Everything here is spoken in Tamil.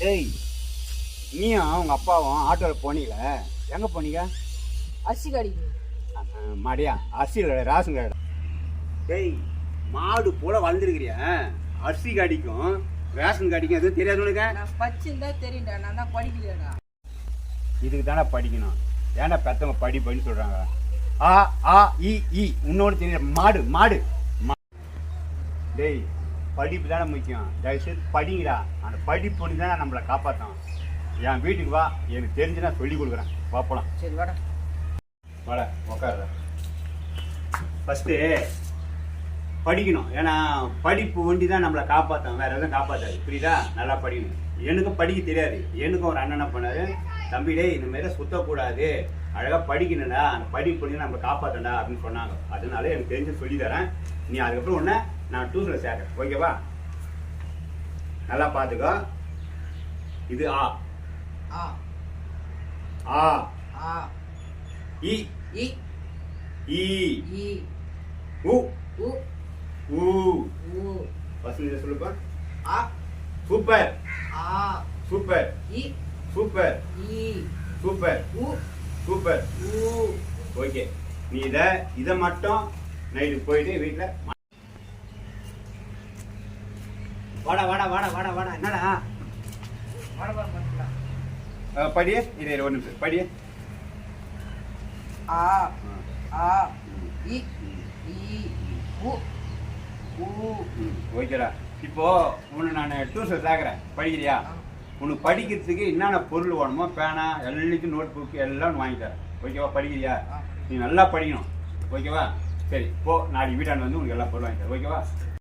டேய் நீயும் அவங்க அப்பாவும் ஆட்டோவில் போனீங்களே எங்கே போனீங்க? அரிசி கடிக்கு மாடியா? அரிசி கடை ரேஷன் கடை டேய் மாடு போல வளர்ந்துருக்கிறியா? அரிசி கடிக்கும் ரேஷன் கடிக்கும் எதுவும் தெரியாது உனக்கு? நான் படிச்சிருந்தா தெரியும்டா நான் தான் படிக்கலையாடா. இதுக்கு தானே படிக்கணும். ஏன்னா பெத்தவங்க படி படின்னு சொல்கிறாங்க ஆ ஆ இ இ. இன்னொன்று தெரியல மாடு மாடு. டேய் படிப்பு தானே முக்கியம். தயவுசெய்து படிங்கடா. அந்த படிப்பு பண்ணி தானே நம்மளை காப்பாற்றும் என் வீட்டுக்கு வா. எனக்கு தெரிஞ்சு நான் சொல்லி கொடுக்குறேன் பார்ப்பலாம் சரி வாடா. வாட உக்கார ஃபஸ்ட்டு படிக்கணும். ஏன்னா படிப்பு ஒண்டி தான் நம்மளை காப்பாற்றும் வேற எதுவும் காப்பாற்றாது புரியுதா? நல்லா படிக்கணும். எனக்கும் படிக்க தெரியாது. எனக்கும் ஒரு அண்ணன் பண்ணாரு? தம்பி டேய் இந்த மாதிரி சுத்தக்கூடாது. அழகாக படிக்கணும்டா. அந்த படிப்பு பண்ணி நம்மளை காப்பாற்றண்டா அப்படின்னு சொன்னாங்க. அதனால எனக்கு தெரிஞ்சு சொல்லி தரேன். நீ அதுக்கப்புறம் உடனே நான் டியூஷனில் சேர்க்கறேன். ஓகேவா நல்லா பார்த்துக்கோ. இது ஆ. ஆ. ஆ. ஆ. இ. இ. இ. உ. உ. ஊ உ. பசங்க சொல்லுப்பா ஆ. சூப்பர். ஆ. சூப்பர். இ. சூப்பர். இ. சூப்பர். உ. சூப்பர். உ. ஓகே நீ இதை இதை மட்டும் நைட்டு போயிட்டு வீட்டில் வாடா வாடா வாடா வாடா வாடா என்னடா? படியே இது ஒரு நிமிஷம் படியே ஆ ஆ இ இ உ உ. ஓகேடா. இப்போ உன்னை நான் டியூஷன் சேர்க்குறேன். படிக்கிறியா? உனக்கு படிக்கிறதுக்கு என்னென்ன பொருள் வேணுமோ பேனா எல்லாத்தையும் நோட் புக் எல்லாம் வாங்கி தரேன். ஓகேவா? படிக்கிறியா. நீ நல்லா படிக்கணும். ஓகேவா? சரி போ. நாளைக்கு வீட்டாண்டு வந்து உனக்கு எல்லா பொருளும் வாங்கி தரேன். ஓகேவா?